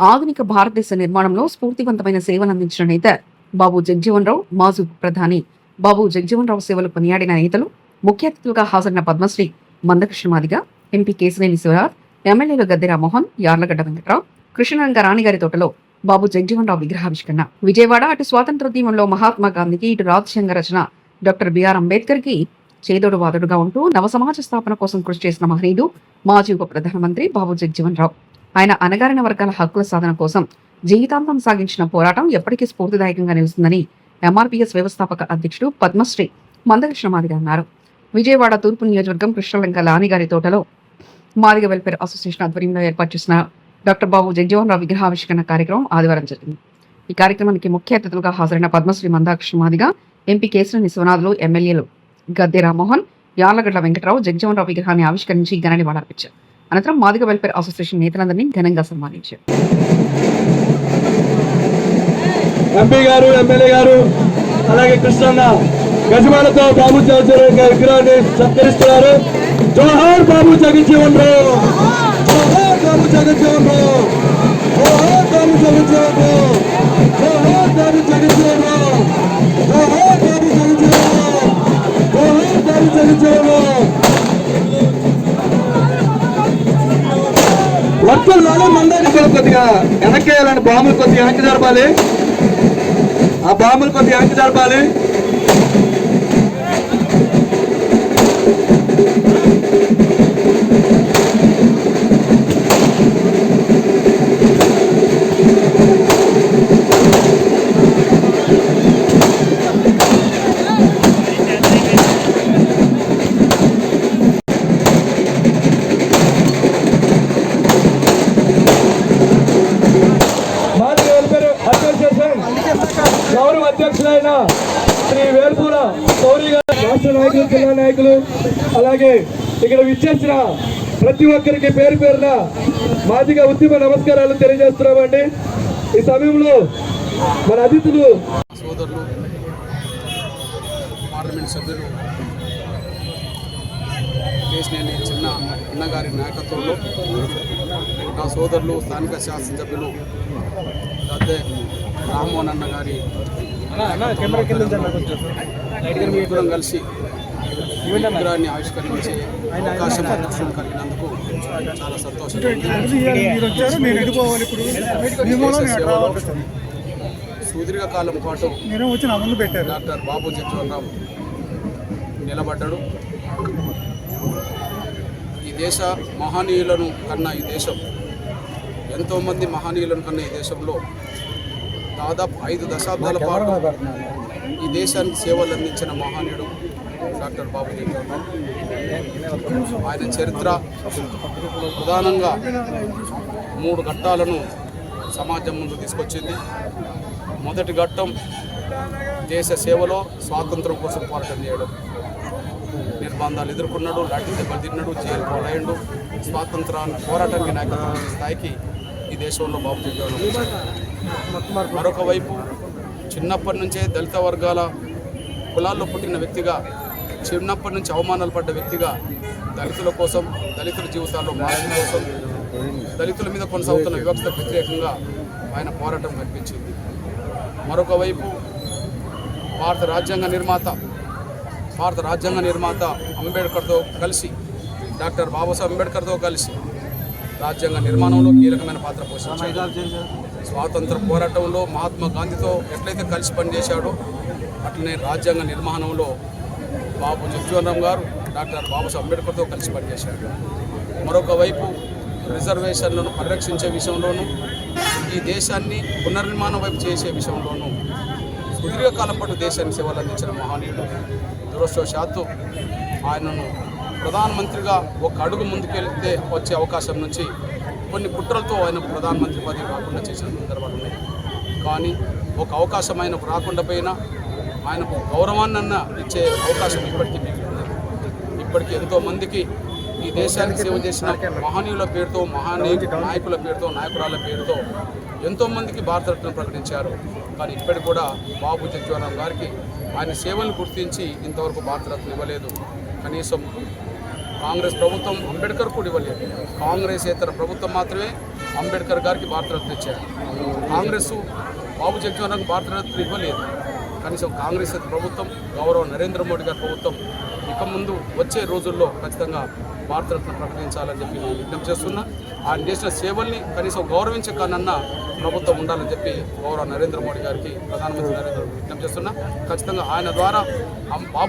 ఆధునిక భారతదేశ నిర్మాణంలో స్ఫూర్తివంతమైన సేవలు అందించిన నేత బాబు జగ్జీవన్ రావు మాజీ ప్రధాని బాబు జగ్జీవన్ రావు సేవలు కొనియాడిన నేతలు ముఖ్య అతిథులుగా హాజరైన పద్మశ్రీ మందకృష్ణ మాదిగ ఎంపీ కేశినేని శివరాజ్ ఎమ్మెల్యేలు గద్దె రామ్మోహన్ యార్లగడ్డ వెంకట్రావు కృష్ణరంగ రాణిగారి తోటలో బాబు జగ్జీవన్ రావు విగ్రహావిష్కరణ. విజయవాడ అటు స్వాతంత్రోద్యమంలో మహాత్మా గాంధీకి ఇటు రాజ్యాంగ రచన డాక్టర్ బిఆర్ అంబేద్కర్కి చేదోడు వాదుడుగా ఉంటూ నవ సమాజ స్థాపన కోసం కృషి చేసిన మహనీయుడు మాజీ ఉప ప్రధానమంత్రి బాబు జగజీవన్ రావు ఆయన అనగారిన వర్గాల హక్కుల సాధన కోసం జీవితాంతం సాగించిన పోరాటం ఎప్పటికీ స్ఫూర్తిదాయకంగా నిలుస్తుందని ఎంఆర్పీఎస్ వ్యవస్థాపక అధ్యక్షుడు పద్మశ్రీ మందకృష్ణ మాదిగ అన్నారు. విజయవాడ తూర్పు నియోజకవర్గం కృష్ణలంక లానిగారి తోటలో మాదిగ వెల్ఫేర్ అసోసియేషన్ ఆధ్వర్యంలో ఏర్పాటు చేసిన డాక్టర్ బాబు జగజీవన్ రావు విగ్రహావిష్కరణ కార్యక్రమం ఆదివారం జరిగింది. ఈ కార్యక్రమానికి ముఖ్య అతిథులుగా హాజరైన పద్మశ్రీ మందాకృష్ణ మాదిగ ఎంపీ కేశినేని విశ్వనాథులు ఎమ్మెల్యేలు గద్దె రామ్మోహన్ యార్లగడ్ల వెంకటరావు జగజీవన్ రావు విగ్రహాన్ని ఆవిష్కరించి ఘన నివాళులర్పించారు. అనంతరం మాదిగ వెల్ఫేర్ అసోసియేషన్ నేతలందరినీ ఘనంగా సన్మానించారు. ఎంపీ గారు ఎమ్మెల్యే గారు అలాగే కృష్ణన్న గజమాలతో బాబు జగజీవన్ గారి విగ్రహాన్ని సత్కరిస్తున్నారు. జోహార్ బాబు జగజ్జీవన్ రావు జోహార్ బాబు జగజ్జీవన్ రావు జోహార్ బాబు జగజ్జీవన్ రావు జోహార్ బాబు జగజ్జీవన్ రావు కొద్దిగా వెనక్కి వేయాలండి బాంబులు కొద్దిగా వెనక్కి జరపాలి. ఆ బాంబులు కొద్దిగా వెనక్కి జరపాలి. ముఖ్యంగా శ్రీ వేల్పూర గౌరీ గారు రాష్ట్ర నాయకులు జిల్లా నాయకులు అలాగే ఇక్కడ విచ్చేసిన ప్రతి ఒక్కరికి పేరు పేరున మాదిగా ఉద్యమ నమస్కారాలు తెలియజేస్తున్నామండి. ఈ సమయంలో మన అతిథులు సోదరులు పార్లమెంట్ సభ్యులు కేసినేని చిన్న అన్నగారి నాయకత్వంలో నా సోదరులు స్థానిక శాసనసభ్యులు అదే రామ్మోహన్ అన్న గారి ముగ్గురం కలిసి విగ్రహాన్ని ఆవిష్కరించి అవకాశం అదృష్టం కలిగినందుకు చాలా సంతోషం. సేవలో సుదీర్ఘకాలం పాటు డాక్టర్ బాబు జగ్జీవన్రావు నిలబడ్డాడు. ఈ దేశ మహనీయులను కన్నా ఈ దేశం ఎంతోమంది మహనీయులను కన్నా ఈ దేశంలో దాదాపు ఐదు దశాబ్దాల పాటు ఈ దేశానికి సేవలు అందించిన మహనీయుడు డాక్టర్ బాబు ఆయన చరిత్ర ప్రధానంగా మూడు ఘట్టాలను సమాజం ముందు తీసుకొచ్చింది. మొదటి ఘట్టం దేశ సేవలో స్వాతంత్రం కోసం పోరాటం చేయడం. నిర్బంధాలు ఎదుర్కొన్నాడు లాఠీ దెబ్బలు తిన్నాడు జైలు పాలయ్యాడు. స్వాతంత్రాన్ని పోరాటానికి నాయకత్వం స్థాయికి ఈ దేశంలో బాబు జగ్జీవన్ మరొక వైపు చిన్నప్పటి నుంచే దళిత వర్గాల కులాల్లో పుట్టిన వ్యక్తిగా చిన్నప్పటి నుంచి అవమానాలు పడ్డ వ్యక్తిగా దళితుల కోసం దళితుల జీవితాల్లో మార్పు కోసం దళితుల మీద కొనసాగుతున్న వివక్షకు వ్యతిరేకంగా ఆయన పోరాటం కనిపించింది మరొక వైపు భారత రాజ్యాంగ నిర్మాత భారత రాజ్యాంగ నిర్మాత అంబేద్కర్తో కలిసి డాక్టర్ బాబాసాహెబ్ అంబేద్కర్తో కలిసి రాజ్యాంగ నిర్మాణంలో కీలకమైన పాత్ర పోషించాడు. స్వాతంత్ర పోరాటంలో మహాత్మా గాంధీతో ఎట్లయితే కలిసి పనిచేశాడో అట్లనే రాజ్యాంగ నిర్మాణంలో బాబు జగ్జీవన్ గారు డాక్టర్ బాబాసాహెబ్ అంబేద్కర్తో కలిసి పనిచేశాడు. మరొక వైపు రిజర్వేషన్లను పరిరక్షించే విషయంలోనూ ఈ దేశాన్ని పునర్నిర్మాణం వైపు చేసే విషయంలోనూ సుదీర్ఘకాలం పాటు దేశానికి సేవలు అందించిన మహనీయుడు దురదృష్టవశాత్తు ఆయనను ప్రధానమంత్రిగా ఒక అడుగు ముందుకెళ్తే వచ్చే అవకాశం నుంచి కొన్ని కుట్రలతో ఆయన ప్రధానమంత్రి పదవి రాకుండా చేసిన సందర్భాలు ఉన్నాయి. కానీ ఒక అవకాశం ఆయనకు రాకుండా పోయినా ఆయనకు గౌరవాన్నన్న ఇచ్చే అవకాశం ఇప్పటికీ మీకు ఇప్పటికీ ఎంతోమందికి ఈ దేశానికి సేవ చేసిన మహనీయుల పేరుతో మహానీయ నాయకుల పేరుతో నాయకురాల పేరుతో ఎంతోమందికి భారతరత్న ప్రకటించారు. కానీ ఇప్పటికి కూడా బాబు జగ్జీవనరామ్ గారికి ఆయన సేవలను గుర్తించి ఇంతవరకు భారతరత్న ఇవ్వలేదు. కనీసం కాంగ్రెస్ ప్రభుత్వం అంబేద్కర్ కూడా ఇవ్వలేదు. కాంగ్రెస్ ఇతర ప్రభుత్వం మాత్రమే అంబేద్కర్ గారికి భారతరత్న ఇచ్చారు కాంగ్రెస్ బాబు జగజ్జీవన్ భారతరత్న ఇవ్వలేదు. కనీసం కాంగ్రెస్ ప్రభుత్వం గౌరవ నరేంద్ర మోడీ గారి ప్రభుత్వం ఇక ముందు వచ్చే రోజుల్లో ఖచ్చితంగా భారతరత్న ప్రకటించాలని చెప్పి నేను విజ్ఞప్తి చేస్తున్నా. ఆయన చేసిన సేవల్ని కనీసం గౌరవించకానన్న ప్రభుత్వం ఉండాలని చెప్పి గౌరవ నరేంద్ర మోడీ గారికి ప్రధానమంత్రి నరేంద్ర మోడీ విజ్ఞప్తి చేస్తున్నా. ఖచ్చితంగా ఆయన ద్వారా